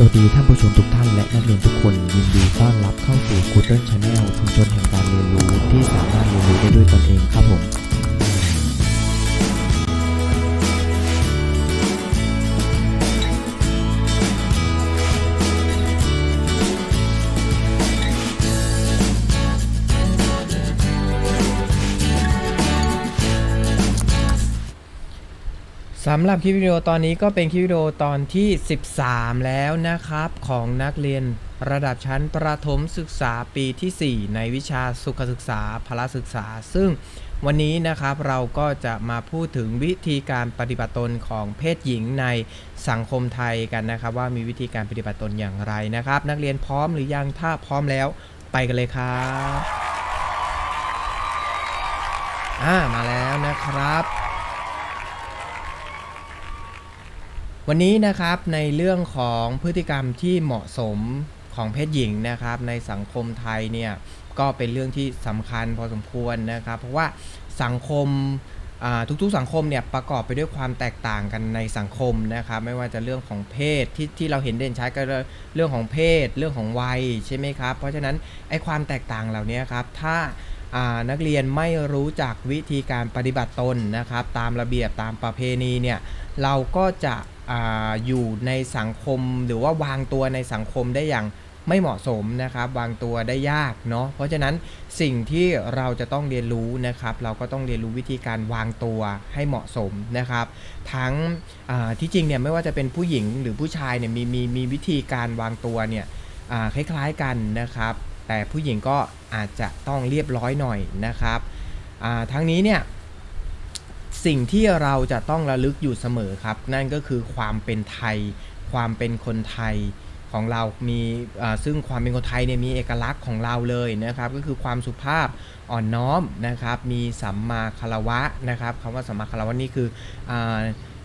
สวัสดีท่านผู้ชมทุกท่านและนักเรียนทุกคนยินดีต้อนรับเข้าสู่ g o o d l e Channel ชุมชนแห่งการเรียนรู้ที่สามารถเรียนรู้ได้ด้วยตนเองครับผม สำหรับคลิปวิดีโอตอนนี้ก็เป็นคลิปวิดีโอตอนที่ 13 แล้วนะครับ ของนักเรียนระดับชั้นประถมศึกษาปีที่ 4 ในวิชาสุขศึกษาพละศึกษา ซึ่งวันนี้นะครับเราก็จะมาพูดถึงวิธีการปฏิบัติตนของเพศหญิงในสังคมไทยกันนะครับ ว่ามีวิธีการปฏิบัติตนอย่างไรนะครับ นักเรียนพร้อมหรือยังถ้าพร้อมแล้วไปกันเลยครับอ่ามาแล้วนะครับ วันนี้นะครับในเรื่องของพฤติกรรมที่เหมาะสมของเพศหญิงนะครับ ในสังคมไทยเนี่ยก็เป็นเรื่องที่สำคัญพอสมควรนะครับ เพราะว่าสังคมทุกๆสังคมเนี่ยประกอบไปด้วยความแตกต่างกันในสังคมนะครับไม่ว่าจะเรื่องของเพศที่ที่เราเห็นเด่นชัดก็เรื่องของเพศ เรื่องของวัยใช่ไหมครับ เพราะฉะนั้นไอ้ความแตกต่างเหล่านี้ครับถ้านักเรียนไม่รู้จักวิธีการปฏิบัติตนนะครับ ตามระเบียบตามประเพณีเนี่ยเราก็จะ ออยู่ในสังคมหรือว่าวางตัวในสังคมได้อย่างไม่เหมาะสมนะครับ วางตัวได้ยากเนาะเพราะฉะนั้นสิ่งที่เราจะต้องเรียนรู้นะครับ เราก็ต้องเรียนรู้วิธีการวางตัวให้เหมาะสมนะครับ ทั้งที่จริงเนี่ยไม่ว่าจะเป็นผู้หญิงหรือผู้ชายเนี่ยมีมีมีวิธีการวางตัวเนี่ยคล้ายๆกันนะครับ แต่ผู้หญิงก็อาจจะต้องเรียบร้อยหน่อยนะครับทั้งนี้เนี่ย สิ่งที่เราจะต้องระลึกอยู่เสมอครับ นั่นก็คือความเป็นไทย ความเป็นคนไทยของเรามีซึ่งความเป็นคนไทยเนี่ยมีเอกลักษณ์ของเราเลยนะครับ ก็คือความสุภาพอ่อนน้อมนะครับ มีสัมมาคารวะนะครับคำว่าสัมมาคารวะนี่คืออ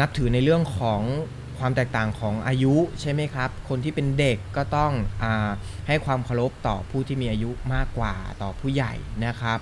นับถือในเรื่องของความแตกต่างของอายุใช่ไหมครับ คนที่เป็นเด็กก็ต้องอให้ความเคารพต่อผู้ที่มีอายุมากกว่าต่อผู้ใหญ่นะครับ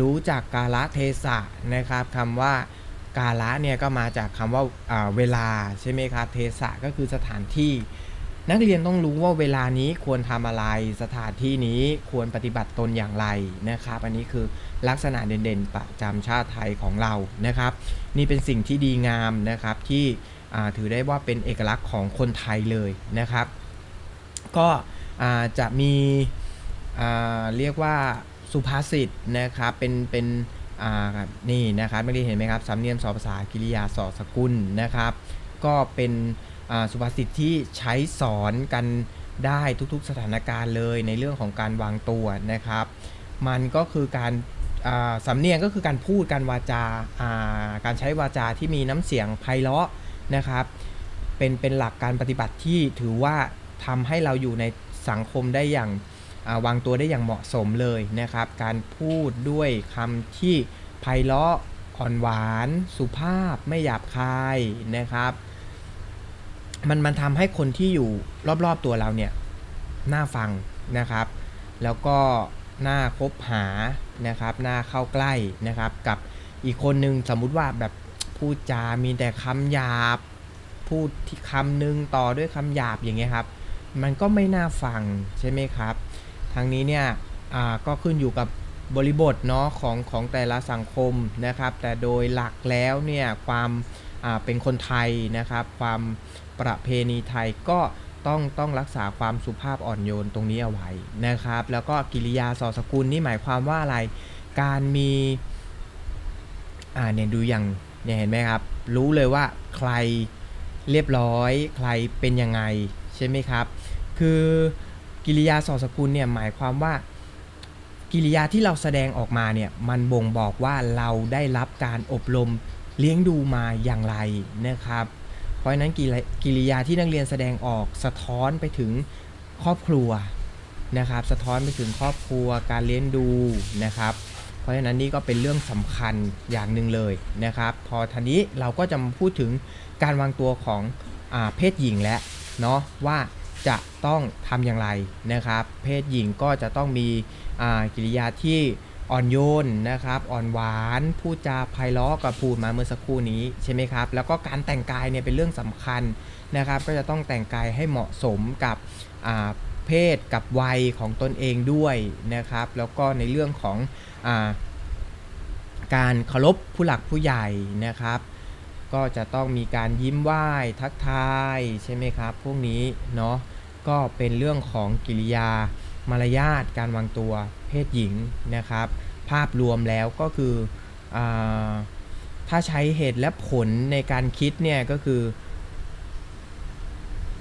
รู้จักกาลเทศะนะครับคำว่า กาละเนี่ยก็มาจากคำว่าอ่าเวลาใช่ไหมครับเทศะก็คือสถานที่ นักเรียนต้องรู้ว่าเวลานี้ควรทำอะไร สถานที่นี้ควรปฏิบัติตนอย่างไรนะครับ อันนี้คือลักษณะเด่นๆ ประจำชาติไทยของเรานะครับ นี่เป็นสิ่งที่ดีงามนะครับที่ถือได้ว่าเป็นเอกลักษณ์ของคนไทยเลยนะครับ ก็จะมีเรียกว่าสุภาษิตนะครับเป็นเป็น อ่านี่นะครับไม่ได้เห็นไหมครับสำเนียงสอภาษากิริยาสอสกุลนะครับ ก็เป็นสุภาษิตที่ใช้สอนกันได้ทุกๆสถานการณ์เลยในเรื่องของการวางตัวนะครับ มันก็คือการสำเนียงก็คือการพูดการวาจาาการใช้วาจาที่มีน้ำเสียงไพเราะนะครับ เป็นเป็นหลักการปฏิบัติที่ถือว่าทำให้เราอยู่ในสังคมได้อย่าง วางตัวได้อย่างเหมาะสมเลยนะครับ การพูดด้วยคำที่ไพเราะอ่อนหวาน สุภาพไม่หยาบคายนะครับ มันมันทำให้คนที่อยู่รอบๆตัวเราเนี่ยน่าฟังนะครับ แล้วก็น่าคบหานะครับน่าเข้าใกล้นะครับ กับอีกคนนึงสมมุติว่าแบบพูดจามีแต่คำหยาบ พูดที่คำหนึงต่อด้วยคำหยาบอย่างเงี้ยครับ มันก็ไม่น่าฟังใช่ไหมครับ ทางนี้เนี่ยอ่าก็ขึ้นอยู่กับบริบทเนาะของของแต่ละสังคมนะครับ แต่โดยหลักแล้วเนี่ยความอ่าเป็นคนไทยนะครับ ความประเพณีไทยก็ต้องต้องรักษาความสุภาพอ่อนโยนตรงนี้เอาไว้นะครับ แล้วก็กิริยาสอสกุลนี่หมายความว่าอะไร การมีอ่าเนี่ยดูอย่างเนี่ยเห็นไหมครับ รู้เลยว่าใครเรียบร้อย ใครเป็นยังไงใช่ไหมครับ คือ กิริยาสอสกุลเนี่ยหมายความว่า กิริยาที่เราแสดงออกมาเนี่ยมันบ่งบอกว่าเราได้รับการอบรมเลี้ยงดูมาอย่างไรนะครับ เพราะฉะนั้นกิริยาที่นักเรียนแสดงออกสะท้อนไปถึงครอบครัวนะครับ สะท้อนไปถึงครอบครัวการเลี้ยงดูนะครับ เพราะฉะนั้นนี่ก็เป็นเรื่องสำคัญอย่างหนึ่งเลยนะครับ พอทีนี้เราก็จะพูดถึงการวางตัวของอเพศหญิงแล้วเนาะว่า จะต้องทำอย่างไรนะครับ เพศหญิงก็จะต้องมีกิริยาที่อ่อนโยนนะครับ อ่อนหวานพูดจาไพเราะกับพูดมาเมื่อสักครู่นี้ใช่ไหมครับ แล้วก็การแต่งกายเนี่ยเป็นเรื่องสำคัญนะครับ ก็จะต้องแต่งกายให้เหมาะสมกับเพศกับวัยของตนเองด้วยนะครับ แล้วก็ในเรื่องของอการเคารพผู้หลักผู้ใหญ่นะครับ ก็จะต้องมีการยิ้มไหว้ทักทายใช่ไหมครับ พวกนี้เนาะ ก็เป็นเรื่องของกิริยา มารยาทการวางตัวเพศหญิงนะครับ ภาพรวมแล้วก็คืออถ้าใช้เหตุและผลในการคิดเนี่ยก็คือ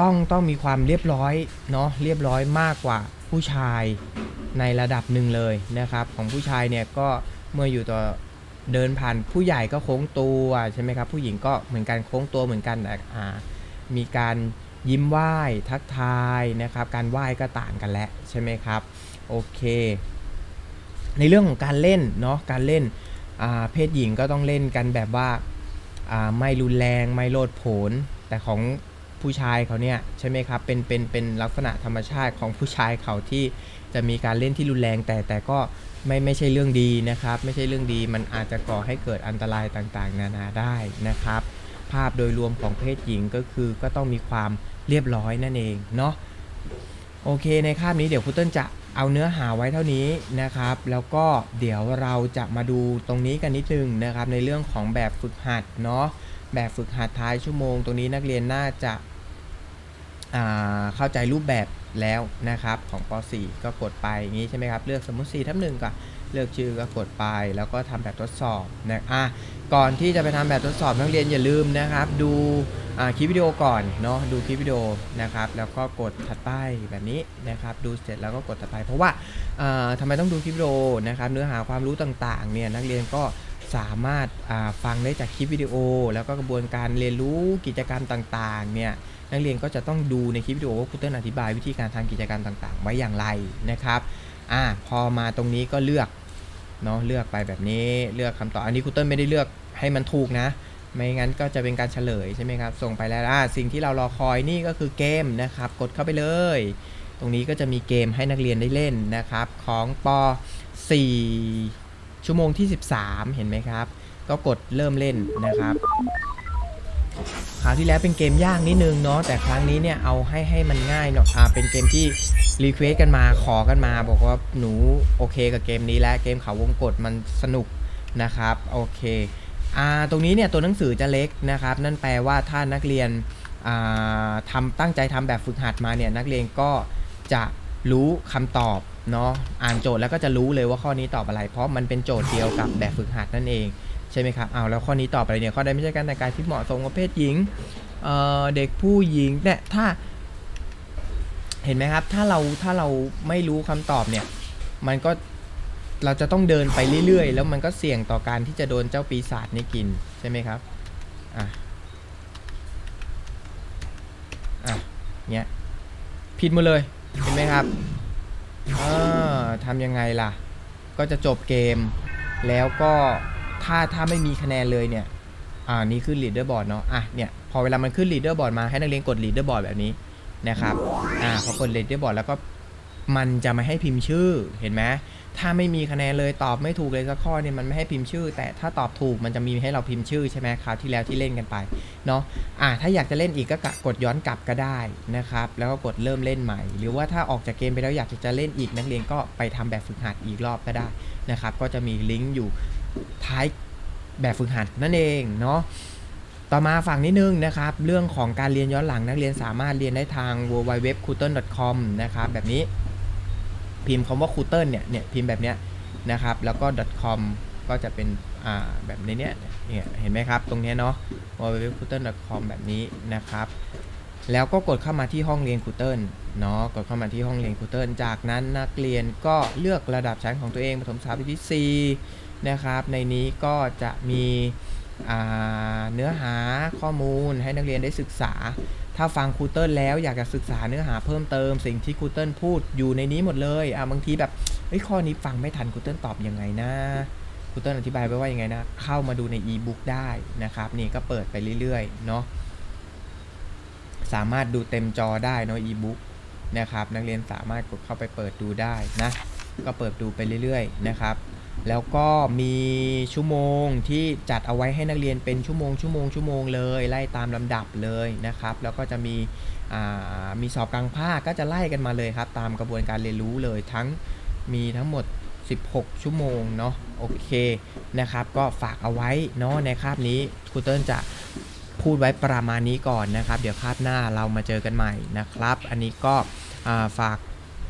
ต้องต้องมีความเรียบร้อยเนาะเรียบร้อยมากกว่าผู้ชายในระดับหนึ่งเลยนะครับ ของผู้ชายเนี่ยก็เมื่ออยู่ต่อเดินผ่านผู้ใหญ่ก็โค้งตัวใช่ไหมครับผู้หญิงก็เหมือนกันโค้งตัวเหมือนกันแต่มีการ ยิ้มไหว้ทักทายนะครับ การไหว้ก็ต่างกันแล้วใช่ไหมครับ โอเค ในเรื่องของการเล่นเนาะการเล่นเพศหญิงก็ต้องเล่นกันแบบว่าอ่าไม่รุนแรงไม่โลดโผนแต่ของผู้ชายเขาเนี่ยใช่ไหมครับเป็นเป็นเป็นลักษณะธรรมชาติของผู้ชายเขาที่จะมีการเล่นที่รุนแรง แต่แต่ก็ไม่ไม่ใช่เรื่องดีนะครับ ไม่ใช่เรื่องดีมันอาจจะก่อให้เกิดอันตรายต่างๆ นานาได้นะครับ ภาพโดยรวมของเพศหญิงก็คือก็ต้องมีความ เรียบร้อยนั่นเองเนาะโอเคในคาบนี้เดี๋ยวครูเติ้ลจะเอาเนื้อหาไว้เท่านี้นะครับ แล้วก็เดี๋ยวเราจะมาดูตรงนี้กันนิดนึงนะครับ ในเรื่องของแบบฝึกหัดเนาะแบบฝึกหัดท้ายชั่วโมง ตรงนี้นักเรียนน่าจะาเข้าใจรูปแบบแล้วนะครับของป .4 ก็กดไปอย่างนี้ใช่ไหมครับ เลือกสมมติ4ทับหนึ่งก็เลือกชื่อก็กดไป แล้วก็ทำแบบทดสอบนะอะก่อนที่จะไปทำแบบทดสอบนักเรียนอย่าลืมนะครับ ดู คลิปวิดีโอก่อนเนาะดูคลิปวิดีโอนะครับแล้วก็กดถัดไปแบบนี้นะครับดูเสร็จแล้วก็กดถัดไปเพราะว่าอ่าทำไมต้องดูคลิปวิดีโอนะครับเนื้อหาความรู้ต่างๆเนี่ยนักเรียนก็สามารถอ่าฟังได้จากคลิปวิดีโอ แล้วก็กระบวนการเรียนรู้กิจกรรมต่างๆเนี่ยนักเรียนก็จะต้องดูในคลิปวิดีโอว่าครูเติ้ลอธิบายวิธีการทำกิจกรรมต่างๆ ไว้อย่างไรนะครับอ่าพอมาตรงนี้ก็เลือกเนาะเลือกไปแบบนี้เลือกคำตอบอันนี้ครูเติ้ลไม่ได้เลือกให้มันถูกนะ ไม่งั้นก็จะเป็นการเฉลยใช่ไหมครับ ส่งไปแล้วอ่าสิ่งที่เรารอคอยนี่ก็คือเกมนะครับ กดเข้าไปเลย ตรงนี้ก็จะมีเกมให้นักเรียนได้เล่นนะครับ ของป .4 ชั่วโมงที่ 13 เห็นไหมครับ ก็กดเริ่มเล่นนะครับคราวที่แล้วเป็นเกมยากนิดนึงเนาะแต่ครั้งนี้เนี่ยเอาให้ให้มันง่ายเนาะอ่าเป็นเกมที่รีเควสกันมาขอกันมา บอกว่าหนูโอเคกับเกมนี้แล้วเกมเขาวงกดมันสนุกนะครับโอเค ตรงนี้เนี่ยตัวหนังสือจะเล็กนะครับ นั่นแปลว่าถ้านักเรียนอ่าทำตั้งใจทำแบบฝึกหัดมาเนี่ยนักเรียนก็จะรู้คำตอบเนาะอ่านโจทย์แล้วก็จะรู้เลยว่าข้อนี้ตอบอะไร เพราะมันเป็นโจทย์เดียวกับแบบฝึกหัดนั่นเองใช่ไหมครับเอาแล้วข้อนี้ตอบอะไรเนี่ยข้อใดไม่ใช่การแต่งกายที่เหมาะสมกับเพศหญิงเเด็กผู้หญิงเนี่ยถ้าเห็นไหมครับถ้าเราถ้าเราไม่รู้คำตอบเนี่ยมันก็ เราจะต้องเดินไปเรื่อยๆ แล้วมันก็เสี่ยงต่อการที่จะโดนเจ้าปีศาจนี่กินใช่ไหมครับ อะ อะ เนี่ยผิดหมดเลย เห็นไหมครับเออทำยังไงล่ะ ก็จะจบเกม แล้วก็ถ้าถ้าไม่มีคะแนนเลยเนี่ย อ่า นี่ขึ้น leader board เนาะ อะ เนี่ย พอเวลามันขึ้น leader board มาให้นักเรียนกด leader board แบบนี้นะครับ อ่า พอกด leader board แล้วก็ มันจะไม่ให้พิมพ์ชื่อเห็นไหมถ้าไม่มีคะแนนเลยตอบไม่ถูกเลยสักข้อเนี่ยมันไม่ให้พิมพ์ชื่อ แต่ถ้าตอบถูกมันจะมีให้เราพิมพ์ชื่อใช่ไหมคราวที่แล้วที่เล่นกันไปเนาะอ่าถ้าอยากจะเล่นอีกก็กดย้อนกลับก็ได้นะครับแล้วก็กดเริ่มเล่นใหม่ หรือว่าถ้าออกจากเกมไปแล้วอยากจะเล่นอีกนักเรียนก็ไปทำแบบฝึกหัดอีกรอบก็ได้นะครับก็จะมีลิงก์อยู่ท้ายแบบฝึกหัดนั่นเองเนาะต่อมาฝั่งนิดนึงนะครับ เรื่องของการเรียนย้อนหลังนักเรียนสามารถเรียนได้ทาง w w w c o o t e r c o m นะครับแบบนี้ พิมพ์คำว่าคูเติลเนี่ยเนี่ยพิมพ์แบบเนี้ยนะครับ แล้วก็ .com ก็จะเป็นอ่าแบบในเนี้ยเนี่ยเห็นไหมครับ ตรงเนี้ยเนาะ w w w c o o t e r c o m แบบนี้นะครับ แล้วก็กดเข้ามาที่ห้องเรียนคูเติลเนาะกดเข้ามาที่ห้องเรียนคูเติลจากนั้นนักเรียนก็เลือกระดับชั้นของตัวเองประถมศึกษาปีที่4นะครับ ในนี้ก็จะมีอ่าเนื้อหาข้อมูลให้นักเรียนได้ศึกษา ถ้าฟังครูเติ้ลแล้วอยากจะศึกษาเนื้อหาเพิ่มเติม สิ่งที่ครูเติ้ลพูดอยู่ในนี้หมดเลยอะบางทีแบบเฮ้ยข้อนี้ฟังไม่ทันครูเติ้ลตอบยังไงนะครูเติ้ลอธิบายไว้ว่ายังไงนะ เข้ามาดูในอีบุ๊กได้นะครับนี่ก็เปิดไปเรื่อยๆเนาะสามารถดูเต็มจอได้เนาะอีบุ๊กนะครับนักเรียนสามารถกดเข้าไปเปิดดูได้นะก็เปิดดูไปเรื่อยๆนะครับ แล้วก็มีชั่วโมงที่จัดเอาไว้ให้นักเรียนเป็นชั่วโมงชั่วโมงชั่วโมงเลยไล่ตามลำดับเลยนะครับ แล้วก็จะมีมีสอบกลางภาคก็จะไล่กันมาเลยครับ ตามกระบวนการเรียนรู้เลยทั้งมีทั้งหมด 16 ชั่วโมงเนาะโอเคนะครับ ก็ฝากเอาไว้เนาะในคาบนี้ครูเติ้ลจะพูดไว้ประมาณนี้ก่อนนะครับ เดี๋ยวคาบหน้าเรามาเจอกันใหม่นะครับ อันนี้ก็ฝาก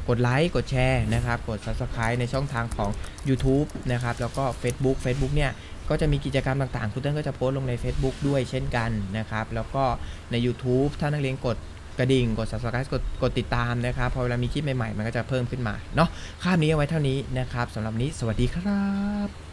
กดไลค์กดแชร์นะครับกด Subscribe ในช่องทางของ YouTube นะครับแล้วก็ Facebook Facebook เนี่ยก็จะมีกิจกรรมต่างๆ คุณเติ้ลก็จะโพสต์ลงใน Facebook ด้วยเช่นกันนะครับ แล้วก็ใน YouTube ถ้านักเรียนกดกระดิ่ง กด Subscribe กดกดติดตามนะครับ พอเวลามีคลิปใหม่ๆ มันก็จะเพิ่มขึ้นมา เนาะคาบนี้เอาไว้เท่านี้นะครับสำหรับนี้ สวัสดีครับ